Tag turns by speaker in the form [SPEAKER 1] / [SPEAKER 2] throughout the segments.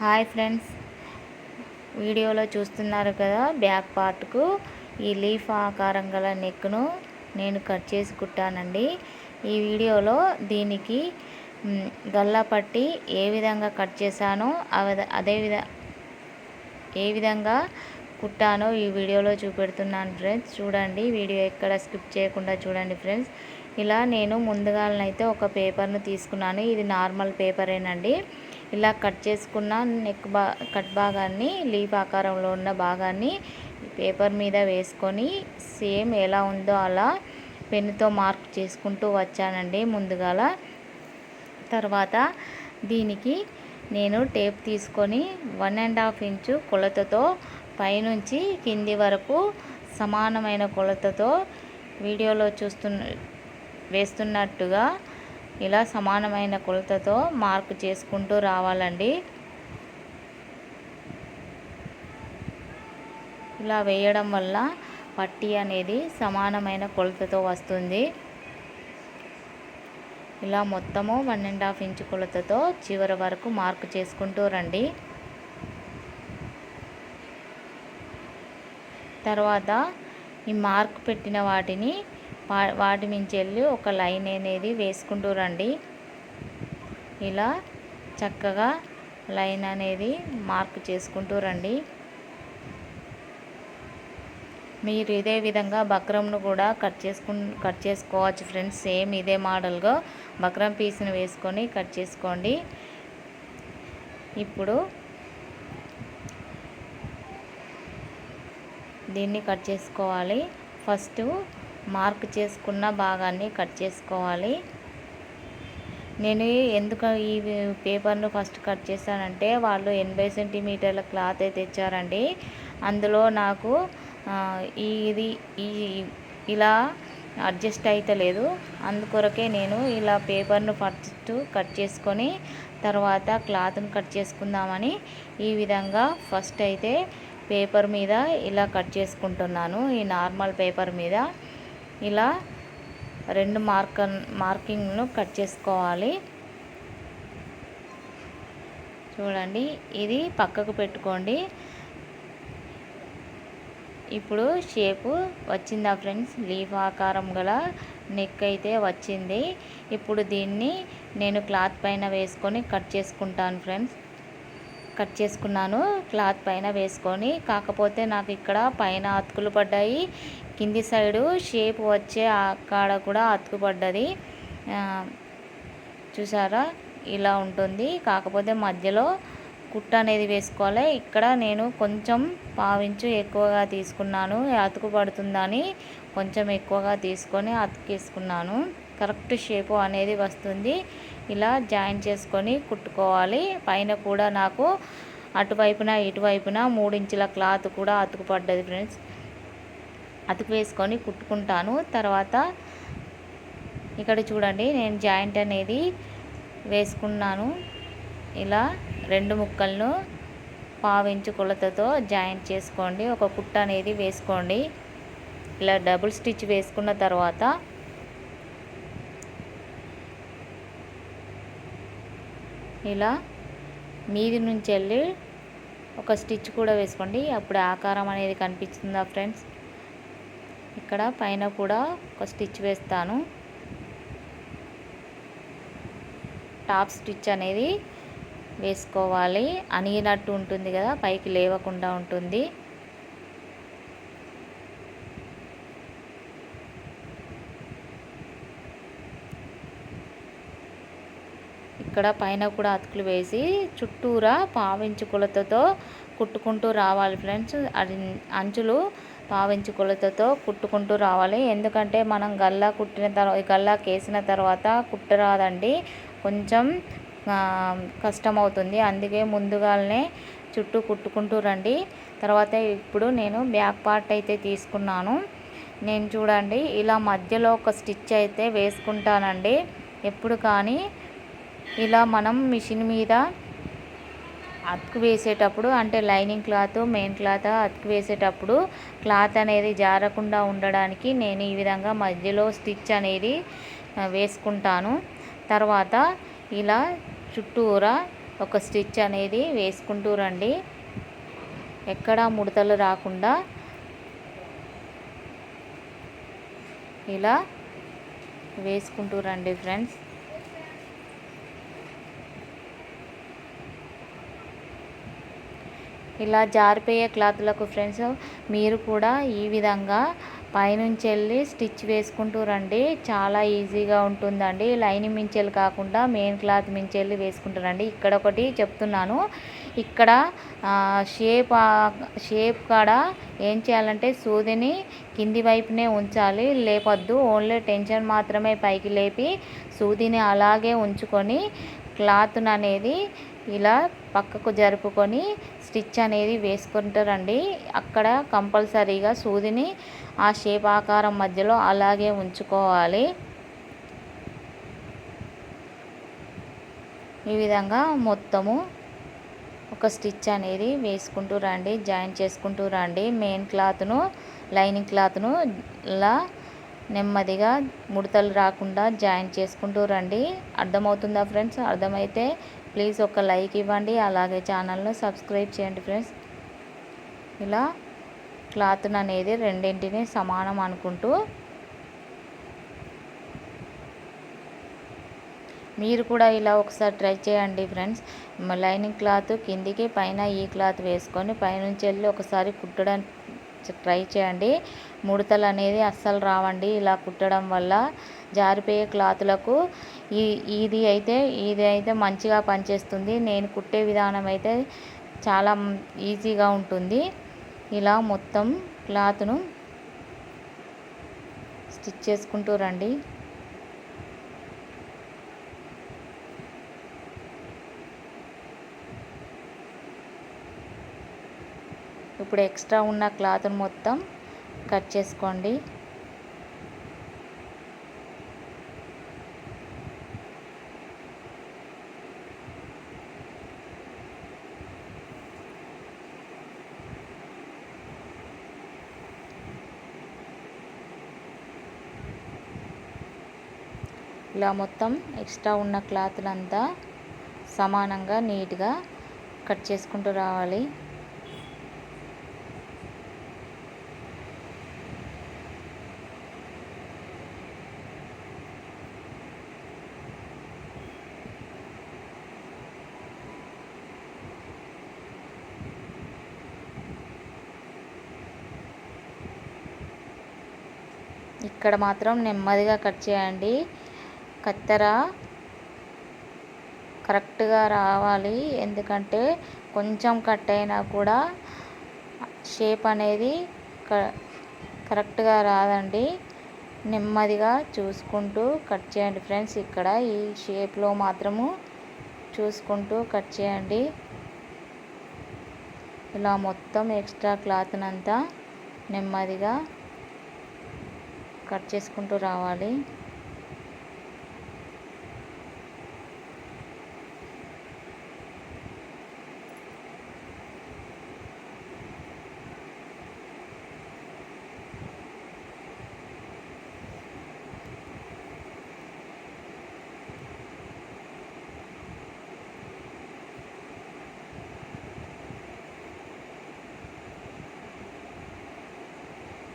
[SPEAKER 1] Hi friends. వీడియోలో చూస్తున్నారు కదా బ్యాక్ పార్ట్కు ఈ లీఫ్ ఆకారం గల నెక్ను నేను కట్ చేసి కుట్టానండి. ఈ వీడియోలో దీనికి గల్లా పట్టి ఏ విధంగా కట్ చేశానో అదే విధ ఏ విధంగా కుట్టానో ఈ వీడియోలో చూపెడుతున్నాను ఫ్రెండ్స్. చూడండి వీడియో ఎక్కడ స్కిప్ చేయకుండా చూడండి ఫ్రెండ్స్. ఇలా నేను ముందుగానైతే ఒక పేపర్ను తీసుకున్నాను. ఇది నార్మల్ పేపరేనండి. ఇలా కట్ చేసుకున్న నెక్ బా కట్ భాగాన్ని లీఫ్ ఆకారంలో ఉన్న భాగాన్ని పేపర్ మీద వేసుకొని సేమ్ ఎలా ఉందో అలా పెన్నుతో మార్క్ చేసుకుంటూ వచ్చానండి ముందుగాల. తర్వాత దీనికి నేను టేప్ తీసుకొని వన్ అండ్ హాఫ్ ఇంచు కొలతతో పైనుంచి కింది వరకు సమానమైన కొలతతో వీడియోలో చూస్తున్న వేస్తున్నట్టుగా ఇలా సమానమైన కొలతతో మార్క్ చేసుకుంటూ రావాలండి. ఇలా వేయడం వల్ల పట్టి అనేది సమానమైన కొలతతో వస్తుంది. ఇలా మొత్తము వన్ అండ్ హాఫ్ ఇంచ్ కొలతతో చివరి వరకు మార్క్ చేసుకుంటూ రండి. తర్వాత ఈ మార్క్ పెట్టిన వాటిని వాటి మించి వెళ్ళి ఒక లైన్ అనేది వేసుకుంటూ రండి. ఇలా చక్కగా లైన్ అనేది మార్క్ చేసుకుంటూ రండి. మీరు ఇదే విధంగా బక్రంను కూడా కట్ చేసుకు కట్ చేసుకోవచ్చు ఫ్రెండ్స్. సేమ్ ఇదే మోడల్గా బక్రం పీస్ని వేసుకొని కట్ చేసుకోండి. ఇప్పుడు దీన్ని కట్ చేసుకోవాలి. ఫస్ట్ మార్క్ చేసుకున్న భాగాన్ని కట్ చేసుకోవాలి. నేను ఎందుకు ఈ పేపర్ను ఫస్ట్ కట్ చేశానంటే వాళ్ళు ఎనభై సెంటీమీటర్ల క్లాత్ అయితే ఇచ్చారండి అందులో నాకు ఇది ఈ ఇలా అడ్జస్ట్ అవుతలేదు అందుకొరకే నేను ఇలా పేపర్ను ఫస్ట్ కట్ చేసుకొని తర్వాత క్లాత్ను కట్ చేసుకుందామని ఈ విధంగా ఫస్ట్ అయితే పేపర్ మీద ఇలా కట్ చేసుకుంటున్నాను. ఈ నార్మల్ పేపర్ మీద ఇలా రెండు మార్క మార్కింగ్ను కట్ చేసుకోవాలి. చూడండి ఇది పక్కకు పెట్టుకోండి. ఇప్పుడు షేపు వచ్చిందా ఫ్రెండ్స్? లీఫ్ ఆకారం గల నెక్ అయితే వచ్చింది. ఇప్పుడు దీన్ని నేను క్లాత్ పైన వేసుకొని కట్ చేసుకుంటాను ఫ్రెండ్స్. కట్ చేసుకున్నాను క్లాత్ పైన వేసుకొని. కాకపోతే నాకు ఇక్కడ పైన అతుకులు పడ్డాయి. కింది సైడు షేప్ వచ్చే అక్కడ కూడా అతుకుపడ్డది. చూసారా? ఇలా ఉంటుంది. కాకపోతే మధ్యలో కుట్ట అనేది వేసుకోవాలి. ఇక్కడ నేను కొంచెం పావించు ఎక్కువగా తీసుకున్నాను. అతుకు పడుతుందని కొంచెం ఎక్కువగా తీసుకొని అతికేసుకున్నాను. కరెక్ట్ షేపు అనేది వస్తుంది. ఇలా జాయిన్ చేసుకొని కుట్టుకోవాలి. పైన కూడా నాకు అటువైపున ఇటువైపున మూడించుల క్లాత్ కూడా అతుకుపడ్డది ఫ్రెండ్స్. అతుకు వేసుకొని కుట్టుకుంటాను. తర్వాత ఇక్కడ చూడండి నేను జాయింట్ అనేది వేసుకున్నాను. ఇలా రెండు ముక్కలను పావించు కొలతతో జాయింట్ చేసుకోండి. ఒక కుట్ట అనేది వేసుకోండి. ఇలా డబుల్ స్టిచ్ వేసుకున్న తర్వాత ఇలా మీది నుంచి వెళ్ళి ఒక స్టిచ్ కూడా వేసుకోండి. అప్పుడు ఆకారం అనేది కనిపిస్తుందా ఫ్రెండ్స్? ఇక్కడ పైన కూడా ఒక స్టిచ్ వేస్తాను. టాప్ స్టిచ్ అనేది వేసుకోవాలి. అనిగినట్టు ఉంటుంది కదా పైకి లేవకుండా ఉంటుంది. ఇక్కడ పైన కూడా అతుకులు వేసి చుట్టూరా పావించు కొలతతో కుట్టుకుంటూ రావాలి ఫ్రెండ్స్. అది అంచులు పావించి కొలతతో కుట్టుకుంటూ రావాలి. ఎందుకంటే మనం గల్లా కుట్టిన తర్వాత గల్లా కేసిన తర్వాత కుట్టరాదండి. కొంచెం కష్టమవుతుంది. అందుకే ముందుగానే చుట్టూ కుట్టుకుంటూ రండి. తర్వాత ఇప్పుడు నేను బ్యాక్ పార్ట్ అయితే తీసుకున్నాను. నేను చూడండి ఇలా మధ్యలో ఒక స్టిచ్ అయితే వేసుకుంటానండి. ఎప్పుడు కానీ ఇలా మనం మిషన్ మీద అతుకు వేసేటప్పుడు అంటే లైనింగ్ క్లాత్ మెయిన్ క్లాత్ అతుకు వేసేటప్పుడు క్లాత్ అనేది జారకుండా ఉండడానికి నేను ఈ విధంగా మధ్యలో స్టిచ్ అనేది వేసుకుంటాను. తర్వాత ఇలా చుట్టూరా ఒక స్టిచ్ అనేది వేసుకుంటూ రండి. ఎక్కడా ముడతలు రాకుండా ఇలా వేసుకుంటూ రండి ఫ్రెండ్స్. ఇలా జారిపోయే క్లాత్లకు ఫ్రెండ్స్ మీరు కూడా ఈ విధంగా పైనుంచి వెళ్ళి స్టిచ్ వేసుకుంటూ రండి. చాలా ఈజీగా ఉంటుందండి. లైనింగ్ మించెలు కాకుండా మెయిన్ క్లాత్ మించెల్లి వేసుకుంటూ రండి. ఇక్కడ ఒకటి చెప్తున్నాను. ఇక్కడ షేప్ షేప్ కాడ ఏం చేయాలంటే సూదిని కింది వైపునే ఉంచాలి. లేపొద్దు. ఓన్లీ టెన్షన్ మాత్రమే పైకి లేపి సూదిని అలాగే ఉంచుకొని క్లాత్ అనేది ఇలా పక్కకు జరుపుకొని స్టిచ్ అనేది వేసుకుంటారండి. అక్కడ కంపల్సరీగా సూదిని ఆ షేప్ ఆకారం మధ్యలో అలాగే ఉంచుకోవాలి. ఈ విధంగా మొత్తము ఒక స్టిచ్ అనేది వేసుకుంటూ రండి జాయిన్ చేసుకుంటూ రండి. మెయిన్ క్లాత్ను లైనింగ్ క్లాత్ను ఇలా నెమ్మదిగా ముడతలు రాకుండా జాయిన్ చేసుకుంటూ రండి. అర్థమవుతుందా ఫ్రెండ్స్? అర్థమైతే ప్లీజ్ ఒక లైక్ ఇవ్వండి అలాగే ఛానల్ను సబ్స్క్రైబ్ చేయండి ఫ్రెండ్స్. ఇలా క్లాత్ను అనేది రెండింటిని సమానం అనుకుంటూ మీరు కూడా ఇలా ఒకసారి ట్రై చేయండి ఫ్రెండ్స్. లైనింగ్ క్లాత్ కిందికి పైన ఈ క్లాత్ వేసుకొని పైనుంచి వెళ్ళి ఒకసారి కుట్టడం ట్రై చేయండి. ముడతలు అనేది అస్సలు రావండి. ఇలా కుట్టడం వల్ల జారిపోయే క్లాతులకు ఈ ఇది అయితే ఇది అయితే మంచిగా పనిచేస్తుంది. నేను కుట్టే విధానం అయితే చాలా ఈజీగా ఉంటుంది. ఇలా మొత్తం క్లాత్ను స్టిచ్ చేసుకుంటూ రండి. ఇప్పుడు ఎక్స్ట్రా ఉన్న క్లాత్ను మొత్తం కట్ చేసుకోండి. ఇలా మొత్తం ఎక్స్ట్రా ఉన్న క్లాత్లంతా సమానంగా నీట్గా కట్ చేసుకుంటూ రావాలి. ఇక్కడ మాత్రం నెమ్మదిగా కట్ చేయండి. కత్తెర కరెక్ట్గా రావాలి. ఎందుకంటే కొంచెం కట్ అయినా కూడా షేప్ అనేది కరెక్ట్గా రాదండి. నెమ్మదిగా చూసుకుంటూ కట్ చేయండి ఫ్రెండ్స్. ఇక్కడ ఈ షేప్లో మాత్రము చూసుకుంటూ కట్ చేయండి. ఇలా మొత్తం ఎక్స్ట్రా క్లాత్నంతా నెమ్మదిగా కట్ చేసుకుంటూ రావాలి.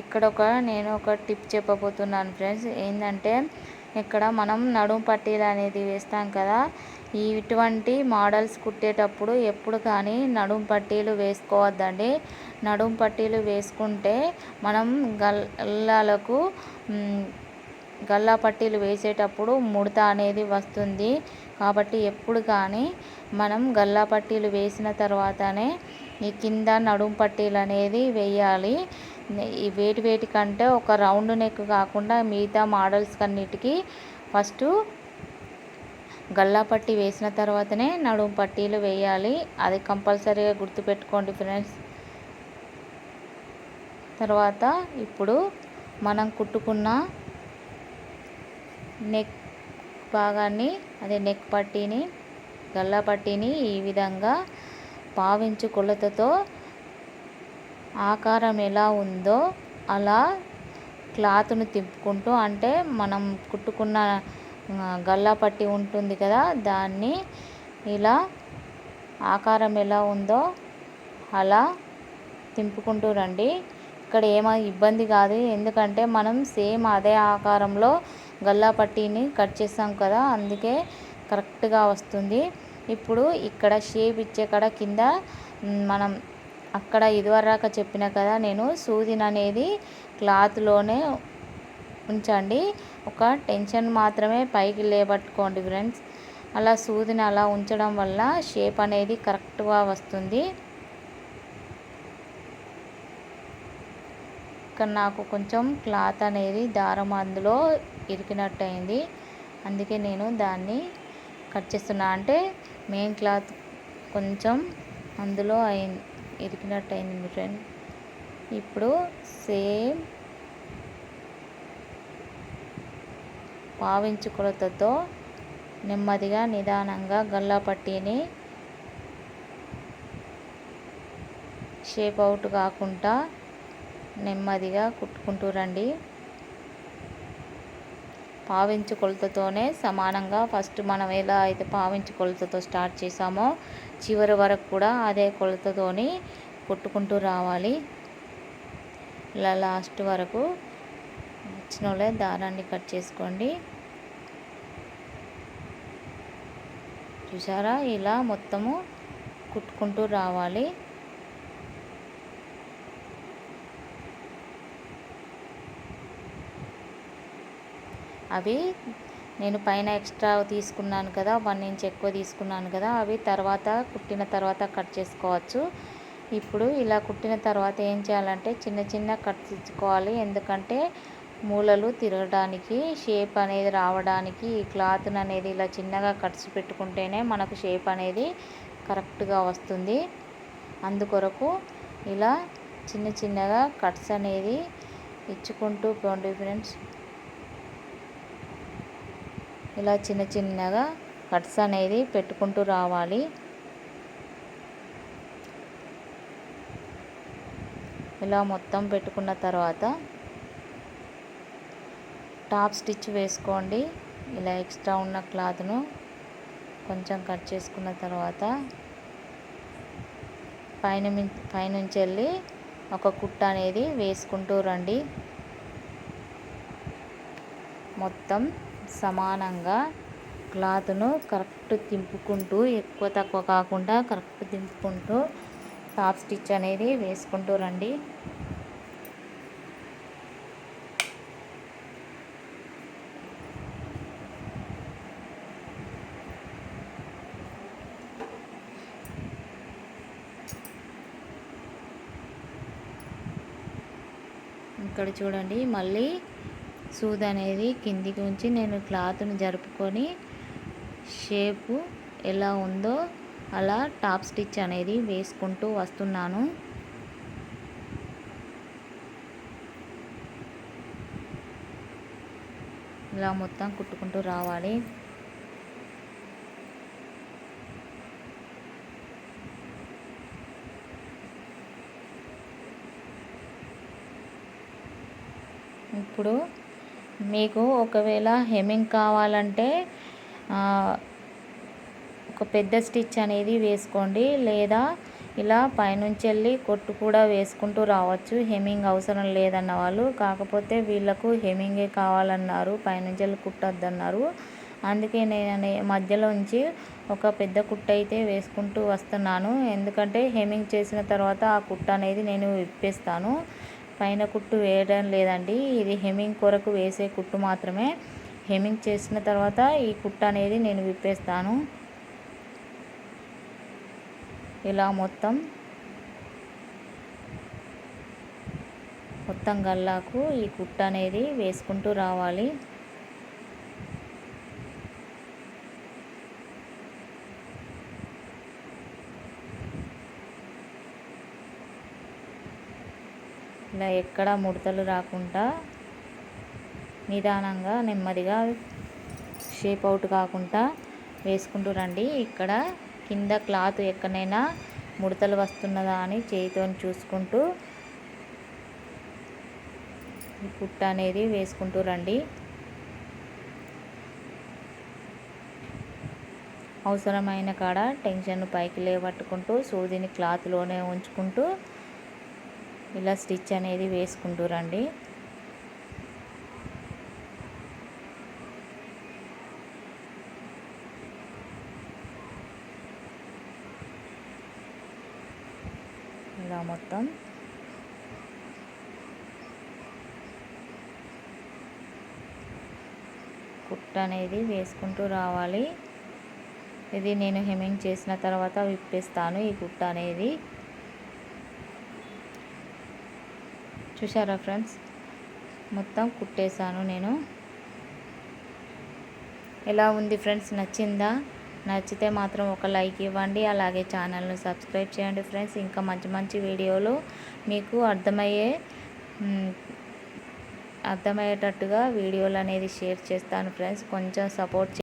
[SPEAKER 1] ఇక్కడ ఒక నేను ఒక టిప్ చెప్పబోతున్నాను ఫ్రెండ్స్ ఏంటంటే ఇక్కడ మనం నడుం పట్టీలు అనేది వేస్తాం కదా ఈ ఇటువంటి మోడల్స్ కుట్టేటప్పుడు ఎప్పుడు కానీ నడుము పట్టీలు వేసుకోవద్దండి. నడుము పట్టీలు వేసుకుంటే మనం గల్లాలకు గల్లా పట్టీలు వేసేటప్పుడు ముడత అనేది వస్తుంది. కాబట్టి ఎప్పుడు కానీ మనం గల్లా పట్టీలు వేసిన తర్వాతనే ఈ కింద నడుము పట్టీలు అనేది వేయాలి. ఈ వేటి వేటి కంటే ఒక రౌండ్ నెక్ కాకుండా మిగతా మోడల్స్ కన్నిటికీ ఫస్ట్ గల్లా పట్టి వేసిన తర్వాతనే నడుము పట్టీలు వేయాలి. అది కంపల్సరీగా గుర్తుపెట్టుకోండి ఫ్రెండ్స్. తర్వాత ఇప్పుడు మనం కుట్టుకున్న నెక్ భాగాన్ని అదే నెక్ పట్టీని గల్లా పట్టీని ఈ విధంగా పావించు కొలతతో ఆకారం ఎలా ఉందో అలా క్లాత్ను తిప్పుకుంటూ అంటే మనం కుట్టుకున్న గల్లా పట్టి ఉంటుంది కదా దాన్ని ఇలా ఆకారం ఎలా ఉందో అలా తింపుకుంటూ రండి. ఇక్కడ ఏమో ఇబ్బంది కాదు ఎందుకంటే మనం సేమ్ అదే ఆకారంలో గల్లా పట్టీని కట్ చేస్తాం కదా అందుకే కరెక్ట్గా వస్తుంది. ఇప్పుడు ఇక్కడ షేప్ ఇచ్చే కాడ కింద మనం అక్కడ ఇదివరాక చెప్పిన కదా నేను సూదిని అనేది క్లాత్లోనే ఉంచండి. ఒక టెన్షన్ మాత్రమే పైకి లేబట్టుకోండి ఫ్రెండ్స్. అలా సూదిని అలా ఉంచడం వల్ల షేప్ అనేది కరెక్ట్గా వస్తుంది. ఇక్కడ నాకు కొంచెం క్లాత్ అనేది దారం అందులో ఇరికినట్టు అయింది అందుకే నేను దాన్ని కట్ చేస్తున్నా. అంటే మెయిన్ క్లాత్ కొంచెం అందులో అయింది. ఇరికినట్టు అయింది ఫ్రెండ్ ఇప్పుడు సేమ్ పావించు కొలతతో నెమ్మదిగా నిదానంగా గల్లా పట్టీని షేప్ అవుట్ కాకుండా నెమ్మదిగా కుట్టుకుంటూ రండి. పావించు కొలతతోనే సమానంగా ఫస్ట్ మనం ఎలా అయితే పావించు కొలతతో స్టార్ట్ చేసామో చివరి వరకు కూడా అదే కొలతతోని కుట్టుకుంటూ రావాలి. ఇలా లాస్ట్ వరకు వచ్చిన వాళ్ళే దారాన్ని కట్ చేసుకోండి. చూసారా? ఇలా మొత్తము కుట్టుకుంటూ రావాలి. అవి నేను పైన ఎక్స్ట్రా తీసుకున్నాను కదా వన్ ఇంచ్ ఎక్కువ తీసుకున్నాను కదా అవి తర్వాత కుట్టిన తర్వాత కట్ చేసుకోవచ్చు. ఇప్పుడు ఇలా కుట్టిన తర్వాత ఏం చేయాలంటే చిన్న చిన్న కట్స్ ఇచ్చుకోవాలి. ఎందుకంటే మూలలు తిరగడానికి షేప్ అనేది రావడానికి ఈ క్లాత్ని అనేది ఇలా చిన్నగా కట్స్ పెట్టుకుంటేనే మనకు షేప్ అనేది కరెక్ట్గా వస్తుంది. అందుకొరకు ఇలా చిన్న చిన్నగా కట్స్ అనేది ఇచ్చుకుంటూ పోండి ఫ్రెండ్స్. ఇలా చిన్న చిన్నగా కట్స్ అనేది పెట్టుకుంటూ రావాలి. ఇలా మొత్తం పెట్టుకున్న తర్వాత టాప్ స్టిచ్ వేసుకోండి. ఇలా ఎక్స్ట్రా ఉన్న క్లాత్ను కొంచెం కట్ చేసుకున్న తర్వాత పైన పైనుంచి వెళ్ళి ఒక కుట్ట అనేది వేసుకుంటూ రండి. మొత్తం సమానంగా క్లాత్ను కరెక్ట్ తింపుకుంటూ ఎక్కువ తక్కువ కాకుండా కరెక్ట్ తింపుకుంటూ టాప్ స్టిచ్ అనేది వేసుకుంటూ రండి. ఇక్కడ చూడండి మళ్ళీ సూది అనేది కిందికి ఉంచి నేను క్లాత్ని జరుపుకొని షేపు ఎలా ఉందో అలా టాప్ స్టిచ్ అనేది వేసుకుంటూ వస్తున్నాను. ఇలా మొత్తం కుట్టుకుంటూ రావాలి. ఇప్పుడు మీకు ఒకవేళ హెమ్మింగ్ కావాలంటే ఒక పెద్ద స్టిచ్ అనేది వేసుకోండి. లేదా ఇలా పైనుంచి వెళ్ళి కొట్టు కూడా వేసుకుంటూ రావచ్చు. హెమ్మింగ్ అవసరం లేదన్న వాళ్ళు. కాకపోతే వీళ్ళకు హెమ్మింగే కావాలన్నారు. పైనుంచి వెళ్ళి కుట్టద్దన్నారు. అందుకే నేను మధ్యలో ఉంచి ఒక పెద్ద కుట్ట అయితే వేసుకుంటూ వస్తున్నాను. ఎందుకంటే హెమ్మింగ్ చేసిన తర్వాత ఆ కుట్ట అనేది నేను విప్పేస్తాను. పైన కుట్టు వేయడం లేదండి. ఇది హెమ్మింగ్ కొరకు వేసే కుట్టు మాత్రమే. హెమ్మింగ్ చేసిన తర్వాత ఈ కుట్టు అనేది నేను విప్పేస్తాను. ఇలా మొత్తం మొత్తం గల్లాకు ఈ కుట్ట అనేది వేసుకుంటూ రావాలి. ఇలా ఎక్కడ ముడతలు రాకుండా నిదానంగా నెమ్మదిగా షేప్ అవుట్ కాకుండా వేసుకుంటూ రండి. ఇక్కడ కింద క్లాత్ ఎక్కడైనా ముడతలు వస్తున్నదా అని చేయితో చూసుకుంటూ ఈ అనేది వేసుకుంటూ రండి. అవసరమైన కాడ టెన్షన్ పైకి లేవట్టుకుంటూ సూదిని క్లాత్లోనే ఉంచుకుంటూ ఇలా స్టిచ్ అనేది వేసుకుంటూ రండి ఇలా మొత్తం. కుట్ట అనేది వేసుకుంటూ రావాలి. ఇది నేను హెమ్మింగ్ చేసిన తర్వాత విప్పేస్తాను ఈ కుట్ట అనేది. చూసారా ఫ్రెండ్స్? మొత్తం కుట్టేశాను నేను. ఎలా ఉంది ఫ్రెండ్స్? నచ్చిందా? నచ్చితే మాత్రం ఒక లైక్ ఇవ్వండి. అలాగే ఛానల్ను సబ్స్క్రైబ్ చేయండి ఫ్రెండ్స్. ఇంకా మంచి మంచి వీడియోలు మీకు అర్థమయ్యే అర్థమయ్యేటట్టుగా వీడియోలు అనేది షేర్ చేస్తాను ఫ్రెండ్స్. కొంచెం సపోర్ట్